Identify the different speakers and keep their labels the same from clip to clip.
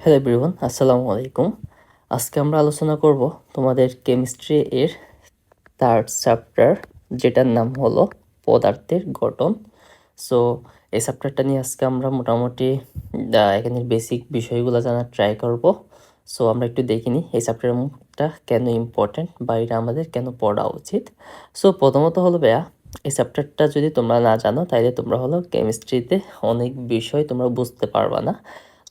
Speaker 1: Hello everyone আসসালামু আলাইকুম আজকে আমরা আলোচনা করব তোমাদের কেমিস্ট্রি এর থার্ড চ্যাপ্টার যেটার নাম হলো পদার্থের গঠন। সো এই চ্যাপ্টারটা নিয়ে আজকে আমরা মোটামুটি আহ, এখানের বেসিক বিষয়গুলো জানার ট্রাই করব। সো আমরা একটু দেখিনি এই চ্যাপ্টারটা কেন ইম্পর্ট্যান্ট বা এটা আমাদের কেন পড়া উচিত। সো প্রথমত হলো বেয়া এই চ্যাপ্টারটা যদি তোমরা না জানো তাহলে তোমরা হলো কেমিস্ট্রিতে অনেক বিষয় তোমরা বুঝতে পারবা না।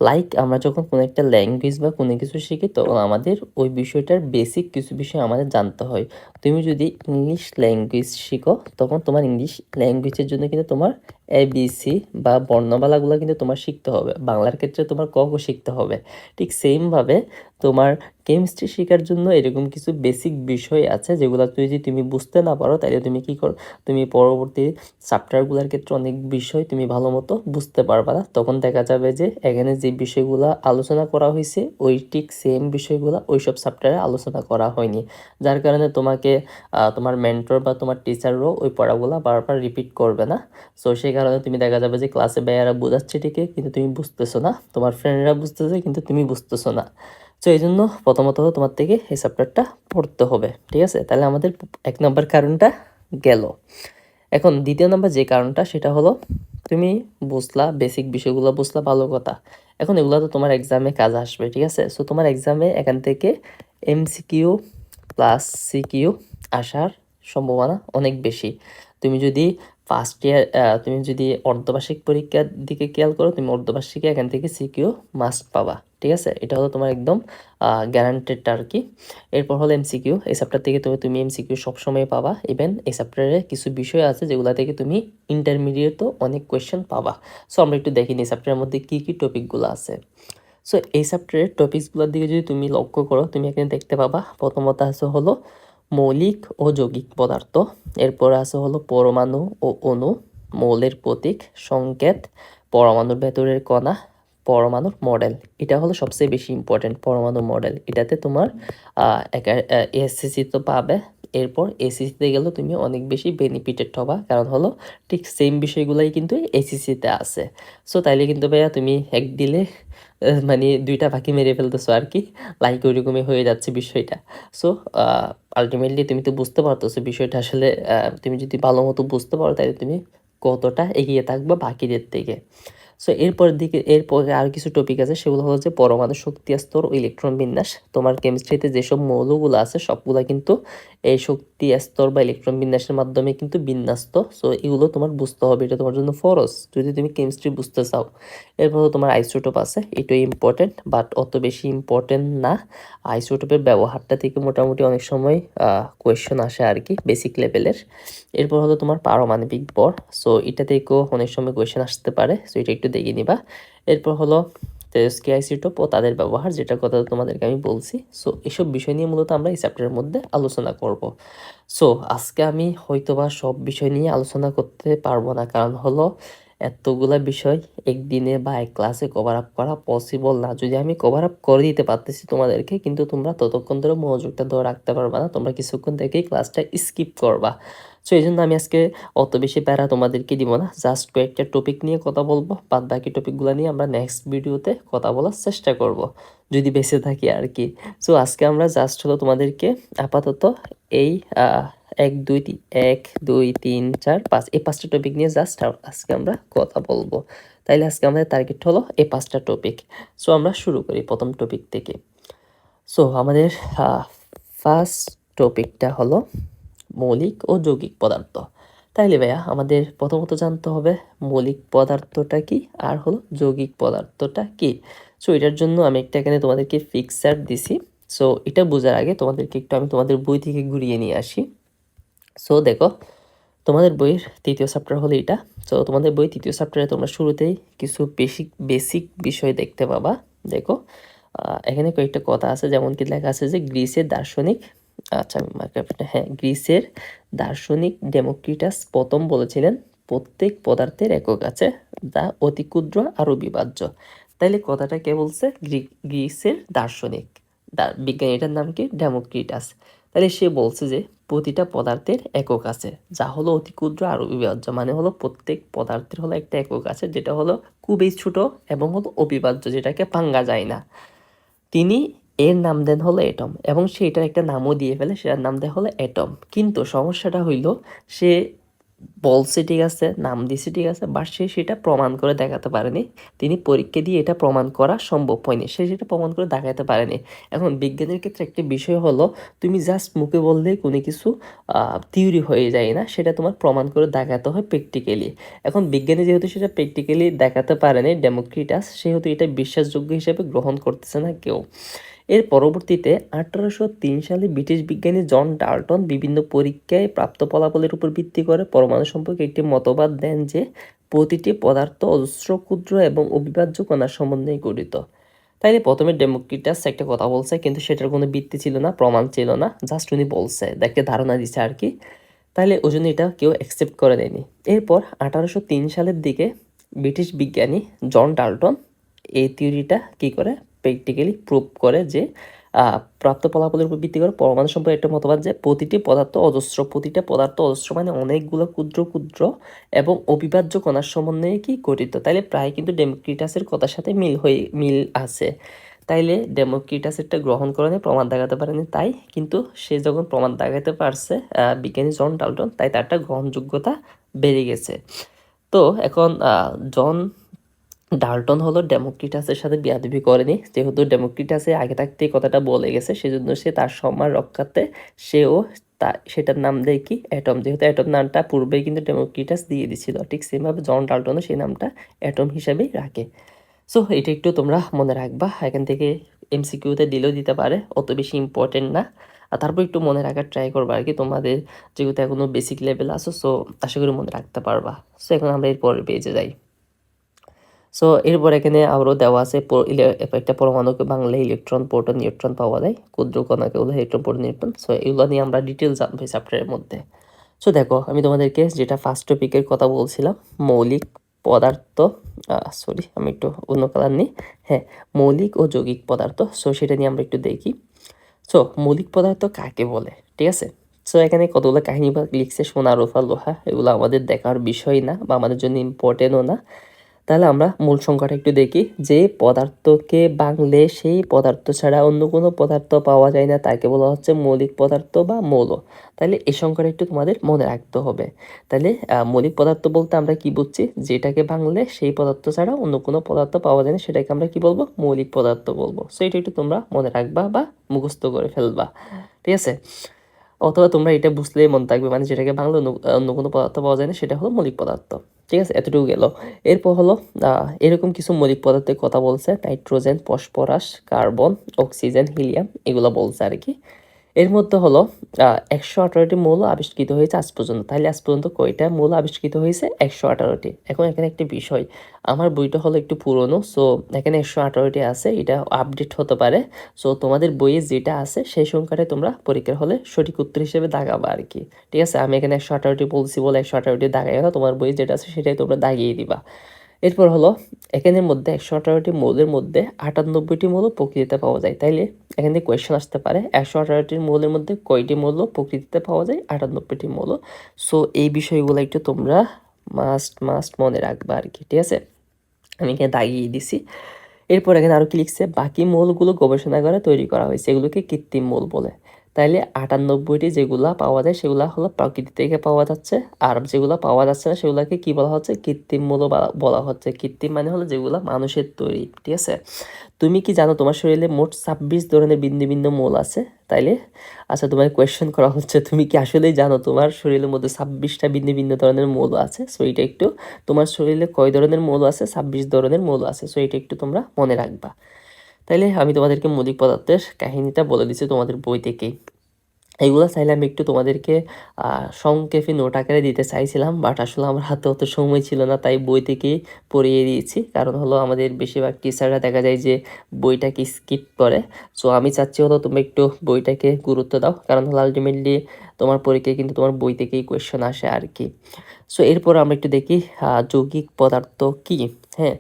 Speaker 1: লাইক আমরা যখন কোনো একটা ল্যাঙ্গুয়েজ বা কোনো কিছু শিখি, তখন আমাদের ওই বিষয়টার বেসিক কিছু বিষয় আমাদের জানতে হয়। তুমি যদি ইংলিশ ল্যাঙ্গুয়েজ শিখো, তখন তোমার ইংলিশ ল্যাঙ্গুয়েজের জন্য কিন্তু তোমার এ বি সি বা বর্ণমালাগুলো কিন্তু তোমার শিখতে হবে। বাংলার ক্ষেত্রে তোমার ক শিখতে হবে। ঠিক সেমভাবে তোমার কেমিস্ট্রি শেখার জন্য এরকম কিছু বেসিক বিষয় আছে যেগুলো যদি তুমি বুঝতে না পারো, তাহলে তুমি কি কর, তুমি পরবর্তী চ্যাপ্টারগুলোর ক্ষেত্রে অনেক বিষয় তুমি ভালো মতো বুঝতে পারবা না। তখন দেখা যাবে যে এখানে যে বিষয়গুলো আলোচনা করা হয়েছে, ওই ঠিক সেম বিষয়গুলো ওই সব চ্যাপ্টারে আলোচনা করা হয়নি। যার কারণে তোমাকে তোমার মেন্টর বা তোমার টিচারও ওই পড়াগুলো বারবার রিপিট করবে না। সো সেই কারণে তুমি দেখা যাবে যে ক্লাসে ভাইয়ারা বোঝাচ্ছে ঠিকই, কিন্তু তুমি বুঝতেছো না। তোমার ফ্রেন্ডরা বুঝতেছে, কিন্তু তুমি বুঝতেছো না। সো এই জন্য প্রথমত তোমার থেকে এই চ্যাপ্টারটা পড়তে হবে, ঠিক আছে? তাহলে আমাদের এক নম্বর কারণটা গেল। এখন দ্বিতীয় নম্বর যে কারণটা, সেটা হলো তুমি বুঝলা বেসিক বিষয়গুলো বুঝলা, ভালো কথা। এখন এগুলো তো তোমার এক্সামে কাজ আসবে, ঠিক আছে? সো তোমার এক্সামে এখান থেকে এমসিকিউ প্লাস সিকিউ আসার সম্ভাবনা অনেক বেশি। তুমি যদি ফার্স্ট ইয়ার তুমি যদি অর্ধবার্ষিক পরীক্ষার দিকে খেয়াল করো, তুমি অর্ধবার্ষিকে এখান থেকে সিকিউ মাস্ট পাবা, ঠিক আছে? এটা হলো তোমার একদম গ্যারান্টেড আর কি। এরপর হলো এমসিকিউ এই চ্যাপ্টার থেকে তুমি তুমি এমসিকিউ সবসময় পাবা। ইভেন এই চ্যাপ্টারে কিছু বিষয় আছে যেগুলো থেকে তুমি ইন্টারমিডিয়েটও অনেক কোয়েশ্চেন পাবা। সো আমরা একটু দেখিনি এই চ্যাপ্টারের মধ্যে কী কী টপিকগুলো আছে। সো এই চ্যাপ্টারের টপিকসগুলোর দিকে যদি তুমি লক্ষ্য করো, তুমি এখানে দেখতে পাবা, প্রথমত আছে হলো মৌলিক ও যৌগিক পদার্থ। এরপর আছে হলো পরমাণু ও অণু। মৌলের প্রতীক, সংকেত, পরমাণুর ভেতরের কণা, পরমাণুর মডেল এটা হলো সবচেয়ে বেশি ইম্পর্টেন্ট পরমাণু মডেল এটাতে তোমার এসএসসি তো পাবে। এরপর এসিসিতে গেলে তুমি অনেক বেশি বেনিফিটেড হবা। কারণ হলো ঠিক সেম বিষয়গুলাই কিন্তু এসিসিতে আছে। সো তাইলে কিন্তু ভাইয়া তুমি এক দিলে মানে দুইটা পাখি মেরে ফেলতেছো আর কি। লাইক ওইরকমই হয়ে যাচ্ছে বিষয়টা। সো আলটিমেটলি তুমি তো বুঝতে পারতেছো বিষয়টা আসলে তুমি যদি ভালো মতো বুঝতে পারো তাহলে তুমি কতটা এগিয়ে থাকবে বাকিদের থেকে। সো এরপর দিকে, এরপরে আর কিছু টপিক আছে, সেগুলো হলো যে পরমাণু শক্তি স্তর ও ইলেকট্রন বিন্যাস। তোমার কেমিস্ট্রিতে যেসব মৌলগুলো আছে, সবগুলো কিন্তু এই শক্তি স্তর বা ইলেকট্রন বিন্যাসের মাধ্যমে কিন্তু বিন্যাস্ত। সো এগুলো তোমার বুঝতে হবে, এটা তোমার জন্য ফরজ। যদি তুমি কেমিস্ট্রি বুঝতে চাও, এরপর তোমার আইসোটোপ আছে এটাই ইম্পর্টেন্ট বাট অত বেশি ইম্পর্টেন্ট না। আইসোটোপের ব্যবহারটা থেকে মোটামুটি অনেক সময় কোয়েশ্চেন আসে আর কি বেসিক লেভেলের এরপর হলো তোমার পারমাণবিক ভর সো এটা থেকেও অনেক সময় কোয়েশ্চেন আসতে পারে। সো এটা একটু দেখে নিবা এরপর হলো তেজস্ক্রিয় টপ ও তাদের ব্যবহার, যেটা কথা তোমাদেরকে আমি বলছি। সো এসব বিষয় নিয়ে মূলত আমরা এই চ্যাপ্টারের মধ্যে আলোচনা করব। সো আজকে আমি হয়তোবা সব বিষয় নিয়ে আলোচনা করতে পারব না। কারণ হলো এতগুলা বিষয় একদিনে বা এক ক্লাসে কভার আপ করা পসিবল না। যদি আমি কভার আপ করে দিতে পারতেছি তোমাদেরকে, কিন্তু তোমরা ততক্ষণ ধরে মনোযোগটা ধরে রাখতে পারবা না। তোমরা কিছুক্ষণ থেকেই ক্লাসটা স্কিপ করবা। সো এই জন্য আমি আজকে অত বেশি প্যারা তোমাদেরকে দিব না। জাস্ট কয়েকটা টপিক নিয়ে কথা বলব। বাদ বাকি টপিকগুলো নিয়ে আমরা নেক্সট ভিডিওতে কথা বলার চেষ্টা করব, যদি বেঁচে থাকি আর কি। সো আজকে আমরা জাস্ট হলো তোমাদেরকে আপাতত এই এক, দুই, তিন, এক, দুই, তিন, চার, পাঁচ। এই পাঁচটা টপিক নিয়ে জাস্ট আজকে আমরা কথা বলব। তাইলে আজকে আমাদের টার্গেট হলো এই পাঁচটা টপিক সো আমরা শুরু করি প্রথম টপিক থেকে। সো আমাদের ফার্স্ট টপিকটা হলো মৌলিক ও যৌগিক পদার্থ। তাইলে ভাইয়া, আমাদের প্রথমত জানতে হবে মৌলিক পদার্থটা কি আর হলো যৌগিক পদার্থটা কি? সো এটার জন্য আমি একটা এখানে তোমাদেরকে ফিক্সার দিছি। সো এটা বোঝার আগে তোমাদেরকে একটু আমি তোমাদের বই থেকে ঘুরিয়ে নিয়ে আসি। সো দেখো, তোমাদের বইয়ের তৃতীয় চ্যাপ্টার হলো এটা। সো তোমাদের বই তৃতীয় চ্যাপ্টারে তোমরা শুরুতেই কিছু বেসিক বেসিক বিষয় দেখতে পাবা। দেখো এখানে কয়েকটা কথা আছে, যেমন কি লেখা আছে যে গ্রিসের দার্শনিক আচ্ছা আমি হ্যাঁ গ্রিসের দার্শনিক ডেমোক্রিটাস প্রথম বলেছিলেন, প্রত্যেক পদার্থের একক আছে, যা অতি ক্ষুদ্র আর অবিভাজ্য। তাইলে কথাটা কে বলছে? গ্রি- গ্রিসের দার্শনিক। বিজ্ঞানীটার নাম কি? ডেমোক্রিটাস। তাহলে সে বলছে যে প্রতিটা পদার্থের একক আছে। যা হলো অতি ক্ষুদ্র আর অবিভাজ্য মানে হলো প্রত্যেক পদার্থের হলো একটা একক আছে, যেটা হলো খুবই ছোট এবং হলো অবিভাজ্য, যেটাকে ভাঙ্গা যায় না। তিনি এর নাম দেন হলো এটম এবং সে এটার একটা নামও দিয়ে ফেলে, সেটার নাম দেয় হলো অ্যাটম কিন্তু সমস্যাটা হইল, সে বলছে ঠিক আছে, নাম দিছে ঠিক আছে বাট সে সেটা প্রমাণ করে দেখাতে পারেনি। তিনি পরীক্ষা দিয়ে এটা প্রমাণ করা সম্ভব হয়নি। সে সেটা প্রমাণ করে দেখাতে পারেনি। এখন বিজ্ঞানের ক্ষেত্রে একটি বিষয় হলো, তুমি জাস্ট মুখে বললে কোনো কিছু থিওরি হয়ে যায় না, সেটা তোমার প্রমাণ করে দেখাতে হয় প্র্যাকটিক্যালি এখন বিজ্ঞানী যেহেতু সেটা প্র্যাকটিক্যালি দেখাতে পারেনি ডেমোক্রিটাস সেহেতু এটা বিশ্বাসযোগ্য হিসেবে গ্রহণ করতেছে না কেউ। এর পরবর্তীতে আঠারোশো তিন সালে ব্রিটিশ বিজ্ঞানী জন ডাল্টন বিভিন্ন পরীক্ষায় প্রাপ্ত ফলাফলের উপর ভিত্তি করে পরমাণু সম্পর্কে একটি মতবাদ দেন যে প্রতিটি পদার্থ অজস্র, ক্ষুদ্র এবং অবিভাজ্য কণার সমন্বয়ে গঠিত। তাইলে প্রথমে ডেমোক্রিটাস একটা কথা বলছে, কিন্তু সেটার কোনো ভিত্তি ছিল না, প্রমাণ ছিল না, জাস্ট উনি বলছে, দেখে ধারণা দিচ্ছে আর কি। তাহলে ওই জন্য এটা কেউ অ্যাকসেপ্ট করে দেয়নি। এরপর আঠারোশো তিন সালের দিকে ব্রিটিশ বিজ্ঞানী জন ডাল্টন এই থিওরিটা কী করে প্র্যাকটিক্যালি প্রুভ করে যে প্রাপ্ত ফলাফলের উপর ভিত্তি করে পরমাণু সম্পর্কে একটা মতবাদ যে, প্রতিটি পদার্থ অজস্র, প্রতিটা পদার্থ অজস্র মানে অনেকগুলো ক্ষুদ্র ক্ষুদ্র এবং অবিভাজ্য কণার সমন্বয়ে কি গঠিত? তাইলে প্রায় কিন্তু ডেমোক্রিটাসের কথার সাথে মিল হয়ে, মিল আছে। তাইলে ডেমোক্রিটাসেরটা গ্রহণ করে প্রমাণ দেখাতে পারেনি, তাই কিন্তু সে যখন প্রমাণ দেখাতে পারছে বিজ্ঞানী জন ডাল্টন, তাই তারটা গ্রহণযোগ্যতা বেড়ে গেছে। তো এখন জন ডাল্টন হলো ডেমোক্রিটাসের সাথে বিয়াদবি করেনি। যেহেতু ডেমোক্রিটাসে আগে থাকতে কথাটা বলে গেছে, সেজন্য সে তার সম্মান রক্ষাতে সেও তা, সেটার নাম দেয় কি? অ্যাটম। যেহেতু অ্যাটম নামটা পূর্বেই কিন্তু ডেমোক্রিটাস দিয়ে দিছিল, ঠিক সেমভাবে জন ডাল্টনও সেই নামটা অ্যাটম হিসাবেই রাখে। সো, এটা একটু তোমরা মনে রাখবা, এখান থেকে এমসিকিউতে দিলেও দিতে পারে, অত বেশি ইম্পর্টেন্ট না। আর তারপর একটু মনে রাখার ট্রাই করবা আর কি, তোমাদের যেহেতু এখনও বেসিক লেভেল আসো সো আশা করি মনে রাখতে পারবা। সো, এখন আমরা এরপরে পেজে যাই। সো এরপর এখানে আরও দেওয়া আছে একটা পরমাণুকে বাংলা ইলেকট্রন প্রোটন নিউট্রন পাওয়া যায়। ক্ষুদ্র কণাকে হলো ইলেকট্রন প্রোটন নিউট্রন সো এগুলো নিয়ে আমরা ডিটেলস জানব এই চ্যাপ্টারের মধ্যে। সো দেখো, আমি তোমাদেরকে যেটা ফার্স্ট টপিকের কথা বলছিলাম, মৌলিক পদার্থ সরি আমি একটু অন্য কালার নিই। হ্যাঁ মৌলিক ও যৌগিক পদার্থ। সো সেটা নিয়ে আমরা একটু দেখি। সো মৌলিক পদার্থ কাকে বলে? ঠিক আছে? সো এখানে কতগুলো কাহিনী লিখছে সোনা, রোফা, লোহা, এগুলো আমাদের দেখার বিষয় না বা আমাদের জন্য ইম্পর্টেন্টও না। তাহলে আমরা মূল সংখ্যাটা একটু দেখি। যে পদার্থকে বাংলে সেই পদার্থ ছাড়া অন্য কোনো পদার্থ পাওয়া যায় না, তাকে বলা হচ্ছে মৌলিক পদার্থ বা মৌল। তাহলে এই সংখ্যাটা একটু তোমাদের মনে রাখতে হবে। তাহলে মৌলিক পদার্থ বলতে আমরা কি বুঝছি? যেটাকে বাংলে সেই পদার্থ ছাড়া অন্য কোনো পদার্থ পাওয়া যায় না, সেটাকে আমরা কি বলব? মৌলিক পদার্থ বলব। সো এটা একটু তোমরা মনে রাখবা বা মুখস্থ করে ফেলবা। ঠিক আছে? অথবা তোমরা এটা বুঝলেই মন থাকবে মানে যেটাকে বাংলা অন্য কোনো পদার্থ পাওয়া যায় না, সেটা হলো মৌলিক পদার্থ। ঠিক আছে? এতটুকু গেল। এরপর হলো এরকম কিছু মৌলিক পদার্থের কথা বলছে, nitrogen, phosphorus, carbon, oxygen, helium, এগুলো বলছে আর কি এর মধ্যে হলো একশো আঠারোটি মৌল আবিষ্কৃত হয়েছে আজ পর্যন্ত। তাহলে আজ পর্যন্ত কয়টা মৌল আবিষ্কৃত হয়েছে? একশো আঠারোটি। এখন এখানে একটি বিষয়, আমার বইটা হলো একটু পুরনো, সো এখানে একশো আঠারোটি আছে, এটা আপডেট হতে পারে। সো তোমাদের বইয়ে যেটা আছে, সেই সংখ্যাটাই তোমরা পরীক্ষার হলে সঠিক উত্তর হিসেবে দাগাবা আর কি। ঠিক আছে? আমি এখানে একশো আঠারোটি বলছি বলে একশো আঠারোটি দাগাই না তোমার বইয়ে যেটা আছে সেটাই তোমরা দাগিয়ে দিবা। এরপর হলো, এখানের মধ্যে একশো আঠারোটি মৌলের মধ্যে আটানব্বইটি মৌল প্রকৃতিতে পাওয়া যায়। তাইলে এখান থেকে কোয়েশ্চেন আসতে পারে, একশো আঠারোটি মৌলের মধ্যে কয়টি মৌল প্রকৃতিতে পাওয়া যায়? আটানব্বইটি মৌল। সো এই বিষয়গুলো একটু তোমরা মাস্ট মাস্ট মনে রাখবা আর কি ঠিক আছে? আমি এখানে দাগিয়ে দিছি। এরপর এখানে আরও কি লিখছে? বাকি মৌলগুলো গবেষণা করে তৈরি করা হয়েছে। এগুলোকে কৃত্রিম মৌল বলে। তাইলে আটানব্বইটি যেগুলা পাওয়া যায় সেগুলা হলো প্রকৃতি থেকে পাওয়া যাচ্ছে। আর যেগুলো পাওয়া যাচ্ছে না সেগুলোকে কি বলা হচ্ছে? কৃত্রিম মূল্য বলা হচ্ছে। কৃত্রিম মানে হলো যেগুলো মানুষের তৈরি, ঠিক আছে? তুমি কি জানো তোমার শরীরে মোট ছাব্বিশ ধরনের ভিন্ন ভিন্ন মূল আছে? তাইলে আচ্ছা তোমার কোয়েশ্চেন করা হচ্ছে, তুমি কি আসলেই জানো তোমার শরীরের মধ্যে ছাব্বিশটা ভিন্ন ভিন্ন ধরনের মৌল আছে? সো এটা একটু তোমার শরীরে কয় ধরনের মৌল আছে? ছাব্বিশ ধরনের মৌল আছে। সো এটা একটু তোমরা মনে রাখবা। তাইলে আমি তোমাদেরকে মৌলিক পদার্থের কাহিনীটা বলে দিচ্ছি তোমাদের বই থেকেই এইগুলো চাইলে আমি একটু তোমাদেরকে সংক্ষেপে নোট আকারে দিতে চাইছিলাম বাট আসলে আমার হাতে অত সময় ছিল না, তাই বই থেকেই পড়িয়ে দিয়েছি। কারণ হলো আমাদের বেশিরভাগ টিচাররা দেখা যায় যে বইটাকে স্কিপ করে। সো আমি চাচ্ছি হলো তুমি একটু বইটাকে গুরুত্ব দাও, কারণ হলো আলটিমেটলি তোমার পরীক্ষায় কিন্তু তোমার বই থেকেই কোয়েশ্চেন আসে আর কি। সো এরপর আমরা একটু দেখি যৌগিক পদার্থ কি? হ্যাঁ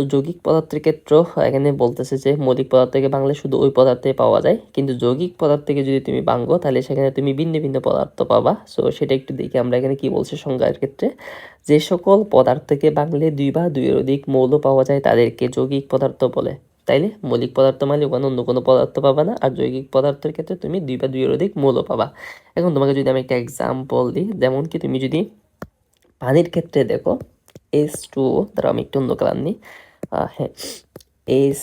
Speaker 1: তো যৌগিক পদার্থের ক্ষেত্র, এখানে বলতেছে যে মৌলিক পদার্থকে বাংলা শুধু ওই পদার্থে পাওয়া যায়, কিন্তু যৌগিক পদার্থকে যদি তুমি বাঙ্গো তাহলে সেখানে তুমি ভিন্ন ভিন্ন পদার্থ পাবা। সো সেটা একটু দেখি আমরা এখানে কি বলছি সংজ্ঞার ক্ষেত্রে। যে সকল পদার্থকে বাংলে দুই বা দুইয়ের অধিক মৌল পাওয়া যায়, তাদেরকে যৌগিক পদার্থ বলে। তাইলে মৌলিক পদার্থ মানে ওখানে অন্য কোনো পদার্থ পাবা না, আর যৌগিক পদার্থের ক্ষেত্রে তুমি দুই বা দুইয়ের অধিক মৌল পাবা। এখন তোমাকে যদি আমি একটা এক্সাম্পল দিই, যেমন কি তুমি যদি পানির ক্ষেত্রে দেখো এস টু দ্বারা আমি একটু অন্য কালার নিই। হ্যাঁ এস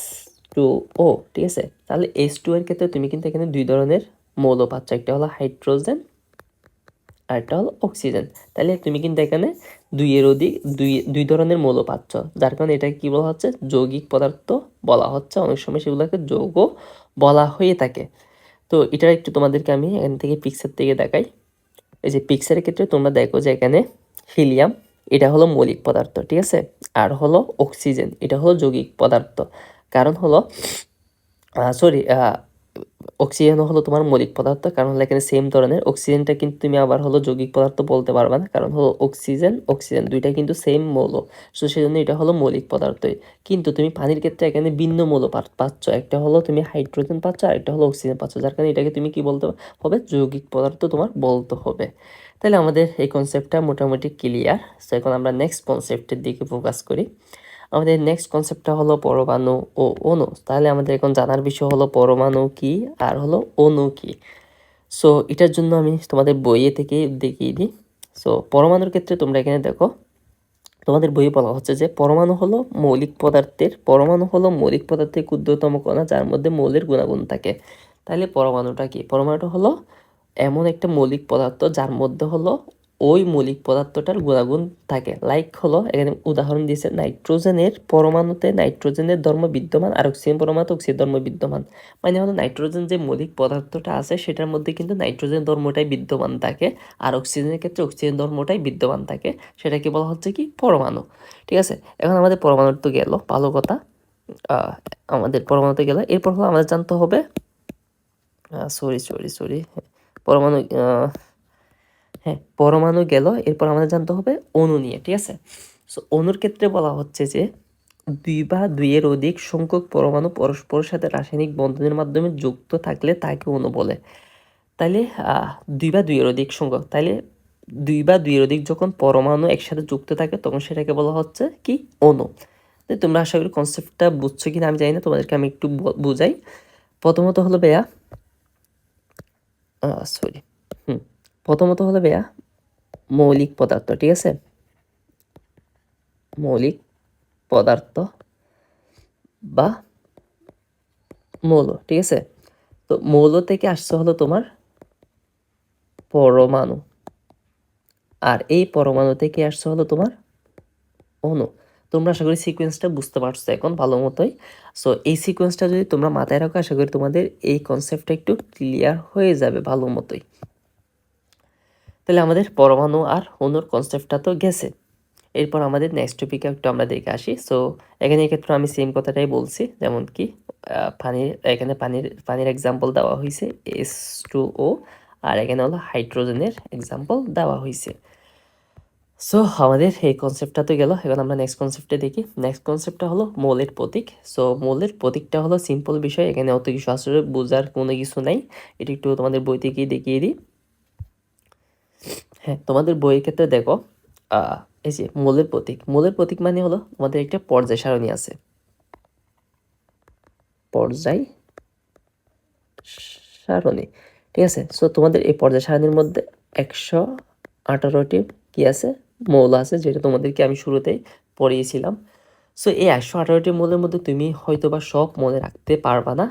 Speaker 1: টু ও, ঠিক আছে। তাহলে এস টু এর ক্ষেত্রে তুমি কিন্তু এখানে দুই ধরনের মৌল পাচ্ছ। একটা হলো হাইড্রোজেন আর একটা হলো অক্সিজেন। তাহলে তুমি কিন্তু এখানে দুইয়ের অধিক, দুই দুই ধরনের মৌল পাচ্ছ। যার কারণে এটা কি বলা হচ্ছে? যৌগিক পদার্থ বলা হচ্ছে। অনেক সময় সেগুলোকে যৌগ বলা হয়ে থাকে। তো এটা একটু তোমাদেরকে আমি এখান থেকে পিকচার থেকে দেখাই। এই যে পিকচারের ক্ষেত্রে তোমরা দেখো যে এখানে হিলিয়াম এটা হলো মৌলিক পদার্থ, ঠিক আছে? আর হলো অক্সিজেন, এটা হলো যৌগিক পদার্থ। কারণ হলো সরি অক্সিজেন হলো তোমার মৌলিক পদার্থ, কারণ হলো এখানে সেম ধরনের। অক্সিজেনটা কিন্তু তুমি আবার হলো যৌগিক পদার্থ বলতে পারবে না, কারণ হলো অক্সিজেন অক্সিজেন দুইটা কিন্তু সেম মৌল। সো সেই জন্য এটা হলো মৌলিক পদার্থই। কিন্তু তুমি পানির ক্ষেত্রে এখানে ভিন্ন মৌল পাচ্ছ। একটা হলো তুমি হাইড্রোজেন পাচ্ছ, আর একটা হলো অক্সিজেন পাচ্ছ। যার কারণে এটাকে তুমি কি বলতে হবে? যৌগিক পদার্থ তোমার বলতে হবে। তাহলে আমাদের এই কনসেপ্টটা মোটামুটি ক্লিয়ার সো এখন আমরা নেক্সট কনসেপ্টের দিকে ফোকাস করি। আমাদের নেক্সট কনসেপ্টটা হলো পরমাণু ও অণু। তাহলে আমাদের এখন জানার বিষয় হলো পরমাণু কি আর হলো অণু কি? সো এটার জন্য আমি তোমাদের বইয়ে থেকে দেখিয়ে দিই। সো পরমাণুর ক্ষেত্রে তোমরা এখানে দেখো, তোমাদের বইয়ে বলা হচ্ছে যে পরমাণু হলো মৌলিক পদার্থের, পরমাণু হলো মৌলিক পদার্থের ক্ষুদ্রতম কণা যার মধ্যে মৌলের গুণাগুণ থাকে। তাহলে পরমাণুটা কি? পরমাণুটা হলো এমন একটা মৌলিক পদার্থ যার মধ্যে হলো ওই মৌলিক পদার্থটার গুণাগুণ থাকে। লাইক হলো, এখানে উদাহরণ দিয়েছে নাইট্রোজেনের পরমাণুতে নাইট্রোজেনের ধর্ম বিদ্যমান আর অক্সিজেন পরমাণুতে অক্সিজেন ধর্ম বিদ্যমান। মানে হলো নাইট্রোজেন যে মৌলিক পদার্থটা আছে, সেটার মধ্যে কিন্তু নাইট্রোজেন ধর্মটাই বিদ্যমান থাকে, আর অক্সিজেনের ক্ষেত্রে অক্সিজেন ধর্মটাই বিদ্যমান থাকে। সেটাকে বলা হচ্ছে কি? পরমাণু। ঠিক আছে? এখন আমাদের পরমাণু তো গেল, ভালো কথা। আমাদের পরমাণুতে গেল। এরপর হলো আমাদের জানতে হবে সরি সরি সরি পরমাণু হ্যাঁ পরমাণু গেল, এরপর আমাদের জানতে হবে অণু নিয়ে, ঠিক আছে? সো অণুর ক্ষেত্রে বলা হচ্ছে যে দুই বা দুইয়ের অধিক সংখ্যক পরমাণু পরস্পরের সাথে রাসায়নিক বন্ধনের মাধ্যমে যুক্ত থাকলে তাকে অণু বলে। তাইলে দুই বা দুইয়ের অধিক সংখ্যক, তাইলে দুই বা দুইয়ের অধিক যখন পরমাণু একসাথে যুক্ত থাকে, তখন সেটাকে বলা হচ্ছে কি? অণু। তোমরা আশা করি কনসেপ্টটা বুঝছ কিনা আমি জানি না, তোমাদেরকে আমি একটু বুঝাই। প্রথমত হলো বেয়া সরি হুম। প্রথমত হলো বেয়া, মৌলিক পদার্থ, ঠিক আছে? মৌলিক পদার্থ বা মৌল, ঠিক আছে? তো মৌল থেকে আসছে হলো তোমার পরমাণু। আর এই পরমাণু থেকে আসছে হলো তোমার অণু। তোমরা আশা করি সিকোয়েন্সটা বুঝতে পারছ এখন ভালো মতোই। সো এই সিকোয়েন্সটা যদি তোমরা মাথায় রাখো, আশা করি তোমাদের এই কনসেপ্টটা একটু ক্লিয়ার হয়ে যাবে ভালো মতোই। তাহলে আমাদের পরমাণু আর অণুর কনসেপ্টটা তো গেছে। এরপর আমাদের নেক্সট টপিকে একটু আমরা দেখে আসি। সো এখানে এক্ষেত্রে আমি সেম কথাটাই বলছি, যেমন কি পানির, এখানে পানির পানির এক্সাম্পল দেওয়া হয়েছে এস টু ও আর এখানে হলো হাইড্রোজেনের এক্সাম্পল দেওয়া হয়েছে সো আমাদের এই কনসেপ্টটা তো গেল। এখন আমরা নেক্সট কনসেপ্টে দেখি। নেক্সট কনসেপ্টটা হলো মৌলের প্রতীক। সো মৌলের প্রতীকটা হলো সিম্পল বিষয়। এখানে অত কিছু আসলে বোঝার কোনো কিছু নাই। এটা একটু তোমাদের বই থেকেই দেখিয়ে দিই। হ্যাঁ তোমাদের বইয়ের ক্ষেত্রে দেখো এই যে মৌলের প্রতীক। মৌলের প্রতীক মানে হলো আমাদের একটা পর্যায় সারণী আছে। পর্যায় সারণী। ঠিক আছে? সো তোমাদের এই পর্যায় সারণীর মধ্যে একশো আঠারোটি কি আছে? মৌল আছে, যেটা তোমাদেরকে আমি শুরুতেই পড়িয়েছিলাম। সো এই একশো আঠারোটি মৌলের মধ্যে তুমি হয়তো বা সব মনে রাখতে পারবা না।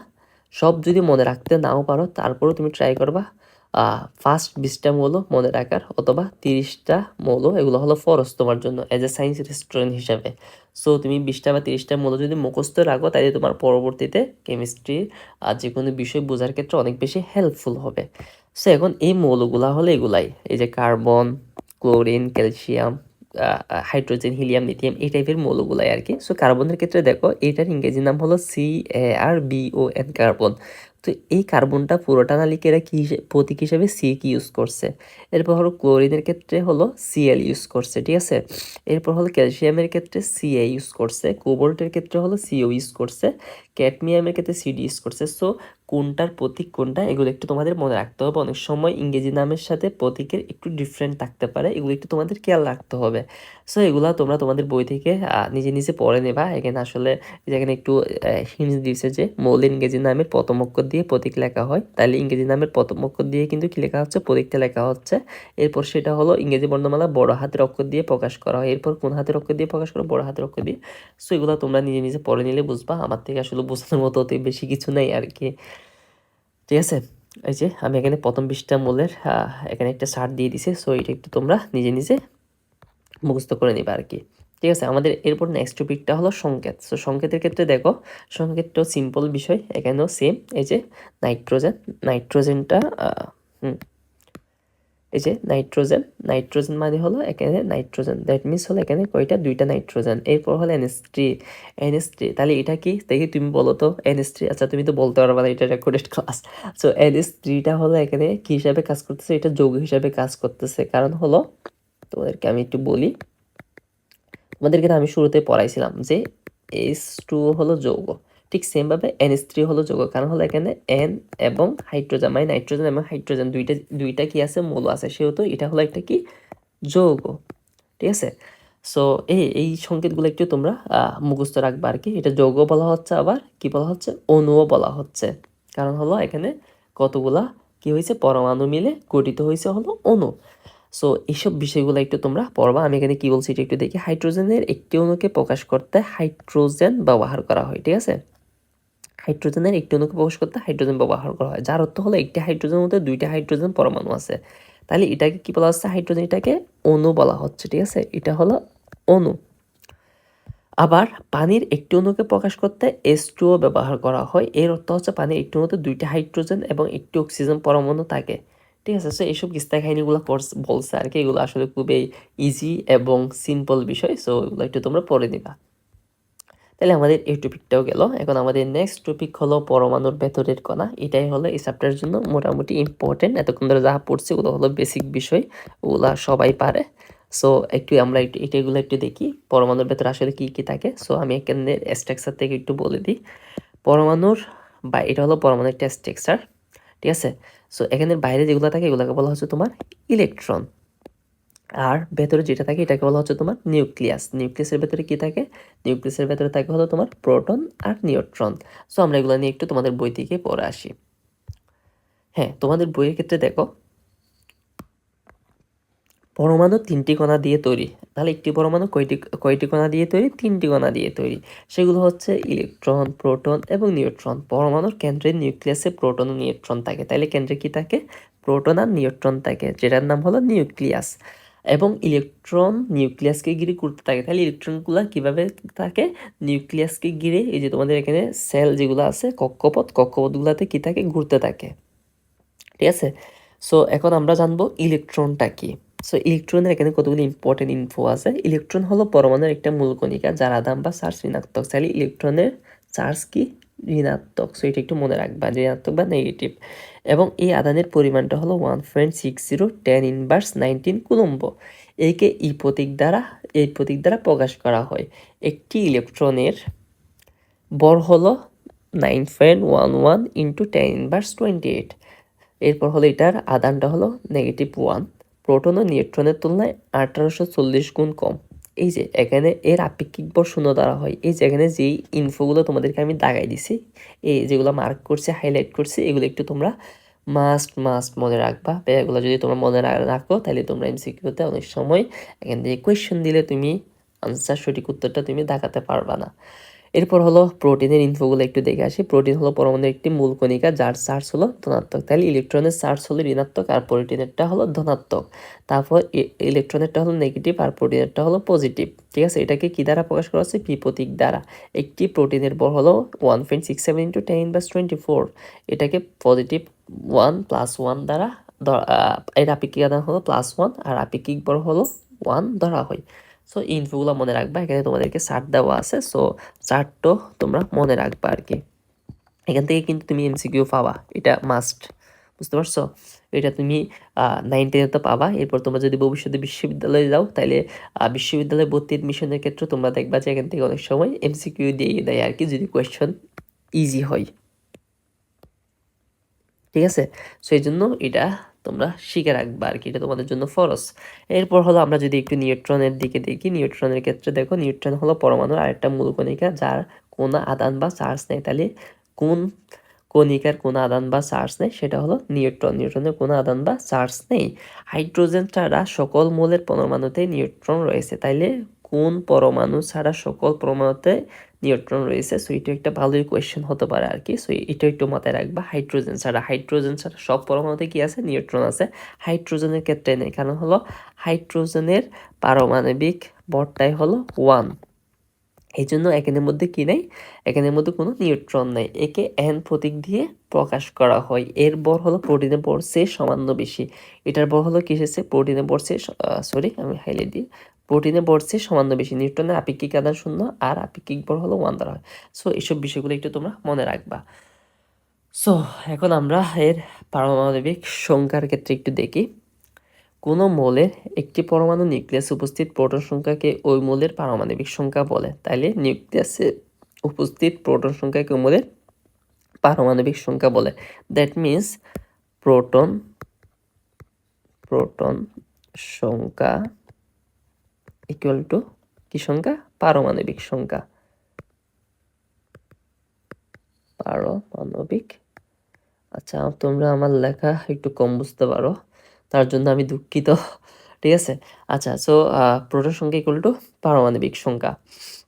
Speaker 1: সব যদি মনে রাখতে নাও পারো, তারপরেও তুমি ট্রাই করবা ফার্স্ট বিশটা মৌল মনে রাখার, অথবা তিরিশটা মৌল, এগুলো হলো ফরজ তোমার জন্য অ্যাজ এ সায়েন্স রেস্টুরেন্ট হিসাবে। সো তুমি বিশটা বা তিরিশটা মৌল যদি মুখস্থ রাখো তাহলে তোমার পরবর্তীতে কেমিস্ট্রি আর যে কোনো বিষয় বোঝার ক্ষেত্রে অনেক বেশি হেল্পফুল হবে। সো এখন এই মৌলগুলা হলো এগুলাই, এই যে carbon chlorine, calcium hydrogen, helium, lithium এই টাইপের মৌলগুলাই আর কি। সো কার্বনের ক্ষেত্রে দেখো, এটার ইংরেজি নাম হলো C R B O N carbon তো এই কার্বনটা পুরোটা না লিখে এরা কী প্রতীক হিসেবে সি কি ইউজ করছে। এরপর হলো ক্লোরিনের ক্ষেত্রে হলো সিএল ইউজ করছে, ঠিক আছে? এরপর হলো ক্যালসিয়ামের ক্ষেত্রে সিএ ইউজ করছে, কোবল্টের ক্ষেত্রে হলো সিও ইউজ করছে, ক্যাডমিয়ামের ক্ষেত্রে সিডি ইউজ করছে। সো কোনটার প্রতীক কোনটা, এগুলো একটু তোমাদের মনে রাখতে হবে। অনেক সময় ইংরেজি নামের সাথে প্রতীকের একটু ডিফারেন্ট থাকতে পারে, এগুলো একটু তোমাদের খেয়াল রাখতে হবে। সো এগুলো তোমরা তোমাদের বই থেকে নিজে নিজে পড়ে নেবা। এখানে আসলে যেখানে একটু হিন্টস দিয়েছে যে মৌল ইংরেজি নামের প্রথম অক্ষর দিয়ে প্রতীক লেখা হয়। তাহলে ইংরেজি নামের প্রথম অক্ষর দিয়ে কিন্তু কি লেখা হচ্ছে? প্রতীকটা লেখা হচ্ছে। এরপর সেটা হলো ইংরেজি বর্ণমালা বড় হাতের অক্ষর দিয়ে প্রকাশ করা হয়। এরপর কোন হাতের অক্ষর দিয়ে প্রকাশ করা বড় হাতের অক্ষর দিয়ে। সো এগুলো তোমরা নিজে নিজে পড়ে নিলে বুঝবা। আমার থেকে আসলে বোঝানোর মতো অত বেশি কিছু নেই আর কি ঠিক আছে? এই যে আমি এখানে প্রথম বিশটা মূলের এখানে একটা সার দিয়ে দিছি। সো এটা একটু তোমরা নিজে নিজে মুখস্থ করে নিবে আর কি ঠিক আছে, আমাদের এরপর নেক্সট টপিকটা হলো সংকেত। সো সংকেতের ক্ষেত্রে দেখো সংকেতটাও সিম্পল বিষয়, এখানেও সেম এই যে নাইট্রোজেন নাইট্রোজেনটা এই যে নাইট্রোজেন নাইট্রোজেন মানে হলো এখানে নাইট্রোজেন দ্যাট মিনস হলো এখানে কয়টা? দুইটা নাইট্রোজেন এরপর হলো এনএস থ্রি এনএস থ্রি তাহলে এটা কি? দেখি তুমি বলো তো এনএস থ্রি আচ্ছা তুমি তো বলতে পারবে না, এটা রেকর্ডেড ক্লাস সো এনএস থ্রিটা হলো এখানে কি হিসাবে কাজ করতেছে? এটা যৌগ হিসাবে কাজ করতেছে, কারণ হলো তোমাদেরকে আমি একটু বলি তোমাদেরকে তো আমি শুরুতে পড়াইছিলাম যে এস টু হলো যৌগ। ঠিক সেমভাবে এন এস থ্রি হলো যৌগ। কারণ হলো এখানে এন এবং হাইড্রোজেন মানে নাইট্রোজেন এবং হাইড্রোজেন দুইটা দুইটা কি আছে? মৌল আছে। সেহেতু এটা হলো একটা কি? যৌগ। ঠিক আছে? সো এই এই সংকেতগুলো একটু তোমরা মুখস্থ রাখবা আর কি। এটা যৌগ বলা হচ্ছে আবার কি বলা হচ্ছে? অণুও বলা হচ্ছে। কারণ হলো এখানে কতগুলা কি হয়েছে? পরমাণু মিলে গঠিত হয়েছে হলো অণু। সো এইসব বিষয়গুলো একটু তোমরা পড়বা। আমি এখানে কি বলছি, এটা একটু দেখি। হাইড্রোজেনের একটি অণুকে প্রকাশ করতে হাইড্রোজেন ব্যবহার করা হয়, ঠিক আছে? হাইড্রোজেনের একটি অণুকে প্রকাশ করতে হাইড্রোজেন ব্যবহার করা হয়। যার অর্থ হলো, একটি হাইড্রোজেনের মধ্যে দুইটা হাইড্রোজেন পরমাণু আছে। তাহলে এটাকে কি বলা হচ্ছে? হাইড্রোজেন এটাকে অণু বলা হচ্ছে, ঠিক আছে? এটা হলো অণু। আবার পানির একটি অণুকে প্রকাশ করতে এস টুও ব্যবহার করা হয়। এর অর্থ হচ্ছে, পানির একটি অণুতে দুইটা হাইড্রোজেন এবং একটি অক্সিজেন পরমাণু থাকে। ঠিক আছে? সো এইসব কিস্তা কাহিনীগুলো বলছে আর কি। এগুলো আসলে খুবই ইজি এবং সিম্পল বিষয় সো এগুলো একটু তোমরা পড়ে নিবা। তাহলে আমাদের এই টপিকটাও গেল। এখন আমাদের নেক্সট টপিক হলো পরমাণুর ভেতরের কণা। এটাই হলো এই চ্যাপ্টারের জন্য মোটামুটি ইম্পর্টেন্ট এতক্ষণ ধরে যা পড়ছি, ওগুলো হলো বেসিক বিষয়। ওগুলা সবাই পারে। সো একটু আমরা একটু এটা এগুলো একটু দেখি, পরমাণুর ভেতরে আসলে কী কী থাকে। সো আমি এখানে স্ট্রাকচার থেকে একটু বলে দিই। পরমাণুর, বা এটা হলো পরমাণুর একটা স্ট্রাকচার ঠিক আছে? সো এখানে বাইরে যেগুলো থাকে, এগুলোকে বলা হচ্ছে তোমার ইলেকট্রন আর ভেতরে যেটা থাকে, এটাকে বলা হচ্ছে তোমার নিউক্লিয়াস নিউক্লিয়াসের ভেতরে কী থাকে? নিউক্লিয়াসের ভেতরে থাকে হলো তোমার প্রোটন আর নিউট্রন সো আমরা এগুলো নিয়ে একটু তোমাদের বই থেকে পড়ে আসি। হ্যাঁ তোমাদের বইয়ের ক্ষেত্রে দেখো পরমাণু তিনটি কণা দিয়ে তৈরি। তাহলে একটি পরমাণু কয়টি কয়টি কণা দিয়ে তৈরি? তিনটি কণা দিয়ে তৈরি। সেগুলো হচ্ছে ইলেকট্রন, প্রোটন এবং নিউট্রন। পরমাণুর কেন্দ্রে নিউক্লিয়াসে প্রোটন ও নিউট্রন থাকে। তাহলে কেন্দ্রে কি থাকে? প্রোটন আর নিউট্রন থাকে, যেটার নাম হলো নিউক্লিয়াস। এবং ইলেকট্রন নিউক্লিয়াসকে ঘিরে ঘুরতে থাকে। তাহলে ইলেকট্রনগুলো কীভাবে থাকে? নিউক্লিয়াসকে ঘিরে এই যে তোমাদের এখানে সেল যেগুলো আছে, কক্ষপথ, কক্ষপথগুলোতে কী থাকে? ঘুরতে থাকে। ঠিক আছে? সো এখন আমরা জানব ইলেকট্রনটা কি। সো ইলেকট্রনের এখানে কতগুলি ইম্পর্টেন্ট ইনফো আছে। ইলেকট্রন হলো পরমাণুর একটা মূল কণিকা, যার আদান বা চার্জ ঋণাত্মক। তাহলে ইলেকট্রনের চার্জ কি? ঋণাত্মক। সো এটা একটু মনে রাখবা, ঋণাত্মক বা নেগেটিভ এবং এই আদানের পরিমাণটা হলো one point six zero ten inverse nineteen coulomb. একে ই প্রতীক দ্বারা এই প্রতীক দ্বারা প্রকাশ করা হয়। একটি ইলেকট্রনের বর হলো nine point one one into ten inverse twenty eight এরপর হলো এটার আদানটা হলো নেগেটিভ ওয়ান প্রোটন ও নিউট্রনের তুলনায় আঠারোশো চল্লিশ গুণ কম। এই যে এখানে এর আপেক্ষিক বর শূন্য দ্বারা হয়। এই যে এখানে যেই ইনফোগুলো তোমাদেরকে আমি দাগাই দিছি এই যেগুলো মার্ক করছে হাইলাইট করছে, এগুলো একটু তোমরা মাস্ট মাস্ট মনে রাখবা। এগুলো যদি তোমরা মনে রাখো, তাহলে তোমরা এমসিকিউতে অনেক সময় এখান থেকে কোয়েশ্চেন দিলে তুমি আনসার সঠিক উত্তরটা তুমি দেখাতে পারবা না। এরপর হলো প্রোটিনের ইনফোগুলো একটু দেখে আসি। প্রোটিন হলো পরমাণুর একটি মূল কণিকা, যার চার্জ হলো ধনাত্মক। তাহলে ইলেকট্রনের চার্জ হলো ঋণাত্মক আর প্রোটিনেরটা হলো ধনাত্মক। তারপর ইলেকট্রনেরটা হলো নেগেটিভ আর প্রোটিনেরটা হলো পজিটিভ ঠিক আছে? এটাকে কি দ্বারা প্রকাশ করা হচ্ছে? পি প্রতীক দ্বারা। একটি প্রোটিনের বর হলো one point six seven into ten বাস টোয়েন্টি ফোর এটাকে পজিটিভ ওয়ান প্লাস ওয়ান দ্বারা এর আপেক্ষিক আদান হলো প্লাস ওয়ান আর আপেক্ষিক বর হলো ওয়ান ধরা হয়। সো ইনফোগুলো মনে রাখবা, এখানে তোমাদেরকে চার্ট দেওয়া আছে। সো চার্টও তোমরা মনে রাখবা আর কি এখান থেকে কিন্তু তুমি এমসিকিউ পাবা, এটা মাস্ট বুঝতে পারছ? এটা তুমি নাইন টেনে তো পাবা। এরপর তোমরা যদি ভবিষ্যতে বিশ্ববিদ্যালয়ে যাও তাহলে বিশ্ববিদ্যালয়ে ভর্তি এডমিশনের ক্ষেত্রে তোমরা দেখবা যে এখান থেকে অনেক সময় এমসিকিউ দিয়ে দেয় আর কি যদি কোয়েশ্চেন ইজি হয়। ঠিক আছে? সো এই জন্য এটা তোমরা শিখে রাখবা আর কি, এটা তোমাদের জন্য ফরস এরপর হলো আমরা যদি একটু নিউট্রনের দিকে দেখি, নিউট্রনের ক্ষেত্রে দেখো নিউট্রন হলো পরমাণুর আরেকটা মূল কণিকা, যার কোনো আদান বা চার্জ নেই। তাহলে কোন কণিকার কোনো আদান বা চার্জ নেই, সেটা হলো নিউট্রন। নিউট্রনের কোনো আদান বা চার্জ নেই। হাইড্রোজেন ছাড়া সকল মৌলের পরমাণুতে নিউট্রন রয়েছে। তাইলে কোন পরমাণু ছাড়া সকল পরমাণুতে নিউট্রন রয়েছে। সো এটা একটা ভালোই কোয়েশ্চেন হতে পারে আর কি সো এটা একটু মাথায় রাখবা। হাইড্রোজেন ছাড়া হাইড্রোজেন ছাড়া সব পরমাণুতে কি আছে? নিউট্রন আছে। হাইড্রোজেনের ক্ষেত্রে নেই কারণ হলো হাইড্রোজেনের পারমাণবিক ভরটাই হলো ওয়ান এই জন্য এখানের মধ্যে কি নেই? এখানের মধ্যে কোনো নিউট্রন নেই। একে এন প্রতীক দিয়ে প্রকাশ করা হয়। এর বর হলো প্রোটিনের বর সে সামান্য বেশি। এটার বর হলো কিসের সে প্রোটিনের বর সে সরি আমি হাইলাইট দিই। প্রোটিনের বর সে সামান্য বেশি নিউট্রনের আপেক্ষিক আধান শূন্য আর আপেক্ষিক বর হলো ওয়ান দ্বারা। হয় সো এইসব বিষয়গুলো একটু তোমরা মনে রাখবা। সো এখন আমরা এর পারমাণবিক সংখ্যার ক্ষেত্রে একটু দেখি। কোনো মৌলের একটি পরমাণু নিউক্লিয়াসে উপস্থিত প্রোটন সংখ্যাকে ওই মৌলের পারমাণবিক সংখ্যা বলে। তাইলে নিউক্লিয়াসে উপস্থিত প্রোটন সংখ্যাকে ওই মৌলের পারমাণবিক সংখ্যা বলে। দ্যাট মিন্স প্রোটন প্রোটন সংখ্যা ইকুয়াল টু কি সংখ্যা? পারমাণবিক সংখ্যা। পারমাণবিক। আচ্ছা তোমরা আমার লেখা একটু কম বুঝতে পারো। তার জন্য আমি দুঃখিত। ঠিক আছে? আচ্ছা সো প্রোটন সংখ্যা ইকুয়াল টু পারমাণবিক সংখ্যা।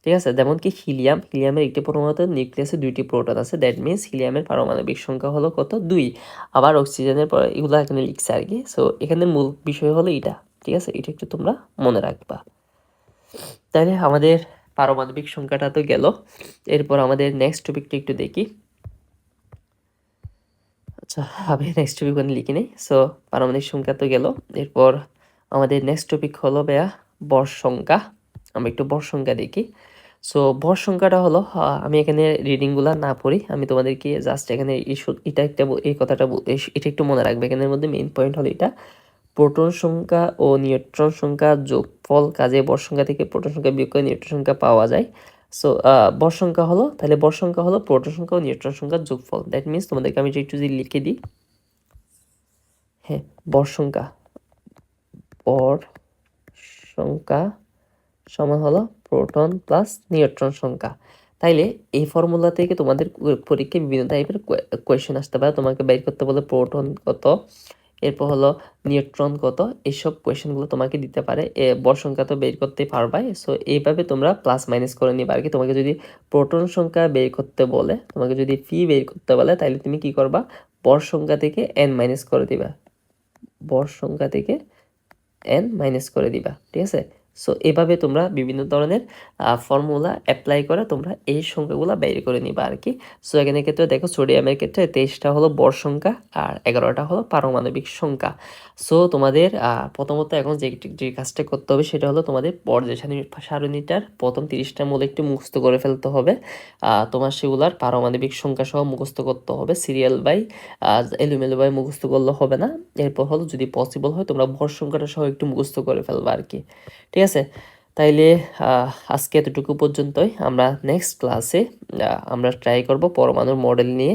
Speaker 1: ঠিক আছে? যেমন কি হিলিয়াম। হিলিয়ামের একটি পরমাণুতে নিউক্লিয়াসে দুইটি প্রোটন আছে। দ্যাট মিনস হিলিয়ামের পারমাণবিক সংখ্যা হলো কত? দুই। আবার অক্সিজেনের পর এগুলো এখানে লিখছে আর কি। সো এখানে মূল বিষয় হলো এটা ঠিক আছে? এটা একটু তোমরা মনে রাখবা। তাহলে আমাদের পারমাণবিক সংখ্যাটা তো গেল। এরপর আমাদের নেক্সট টপিকটা একটু দেখি। আচ্ছা আমি নেক্সট টপিক ওখানে লিখি নেই। সো পারমাণবিক সংখ্যা তো গেল। এরপর আমাদের নেক্সট টপিক হলো বেয়া বর সংখ্যা। আমরা একটু বর সংখ্যা দেখি। সো বর সংখ্যাটা হলো আমি এখানে রিডিংগুলো না পড়ি। আমি তোমাদেরকে জাস্ট এখানে এটা একটা এই কথাটা এটা একটু মনে রাখবে। এখানের মধ্যে মেইন পয়েন্ট হলো এটা। প্রোটন সংখ্যা ও নিউট্রন সংখ্যা যোগফল কাজে বর সংখ্যা থেকে প্রোটন সংখ্যা বিয়োগ করে নিউট্রন সংখ্যা পাওয়া যায়। সো বর সংখ্যা হলো, তাহলে বর সংখ্যা হলো প্রোটন সংখ্যা ও নিউট্রন সংখ্যার যোগফল। দ্যাট মিনস তোমাদেরকে আমি যে একটু যদি লিখে দিই। হ্যাঁ বর সংখ্যা বর সংখ্যা সমান হলো প্রোটন প্লাস নিউট্রন সংখ্যা। তাইলে এই ফর্মুলা থেকে তোমাদের পরীক্ষায় বিভিন্ন টাইপের কোয়েশ্চেন আসতে পারে। তোমাকে বের করতে বলে প্রোটন কত? এরপর হলো নিউট্রন কত? এইসব কোয়েশনগুলো তোমাকে দিতে পারে। বর সংখ্যা তো বের করতে পারবাই। সো এইভাবে তোমরা প্লাস মাইনাস করে নিবে আর কি তোমাকে যদি প্রোটন সংখ্যা বের করতে বলে, তোমাকে যদি ফি বের করতে বলে তাহলে তুমি কি করবা? বর সংখ্যা থেকে এন মাইনাস করে দিবা। বর সংখ্যা থেকে এন মাইনাস করে দিবা। ঠিক আছে? সো এভাবে তোমরা বিভিন্ন ধরনের ফর্মুলা অ্যাপ্লাই করে তোমরা এই সংখ্যাগুলো বের করে নিবা আর কি সো এখানে ক্ষেত্রে দেখো সোডিয়ামের ক্ষেত্রে তেইশটা হলো বর সংখ্যা আর এগারোটা হলো পারমাণবিক সংখ্যা। সো তোমাদের প্রথমত এখন যে যে কাজটা করতে হবে সেটা হলো তোমাদের পর্যায় সারণীটার প্রথম তিরিশটার মধ্যে একটু মুখস্থ করে ফেলতে হবে। তোমার সেগুলার পারমাণবিক সংখ্যা সহ মুখস্থ করতে হবে। সিরিয়াল বাই এলোমেলো বাই মুখস্থ করলে হবে না। এরপর হলো যদি পসিবল হয় তোমরা ভর সংখ্যাটা সহ একটু মুখস্থ করে ফেলবা আর কি ঠিক আছে? তাইলে আজকে এতটুকু পর্যন্তই। আমরা নেক্সট ক্লাসে আমরা ট্রাই করব পরমাণুর মডেল নিয়ে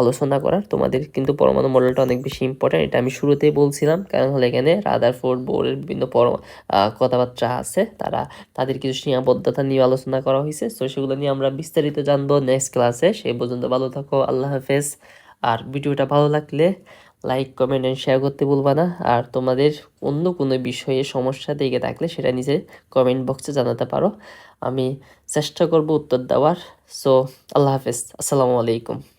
Speaker 1: আলোচনা করার। তোমাদের কিন্তু পরমাণু মডেলটা অনেক বেশি ইম্পর্ট্যান্ট এটা আমি শুরুতেই বলছিলাম। কারণ হলো এখানে রাদারফোর্ড বোর্ডের বিভিন্ন পর কথাবার্তা আছে। তারা, তাদের কিছু সীমাবদ্ধতা নিয়ে আলোচনা করা হয়েছে। তো সেগুলো নিয়ে আমরা বিস্তারিত জানব নেক্সট ক্লাসে সেই পর্যন্ত ভালো থাকো। আল্লাহ হাফেজ। আর ভিডিওটা ভালো লাগলে লাইক কমেন্ট অ্যান্ড শেয়ার করতে ভুলবা না। আর তোমাদের অন্য কোনো বিষয়ে সমস্যা দেখে থাকলে সেটা নিজে কমেন্ট বক্সে জানাতে পারো। আমি চেষ্টা করব উত্তর দেওয়ার। সো আল্লাহ হাফেজ। আসসালামু আলাইকুম।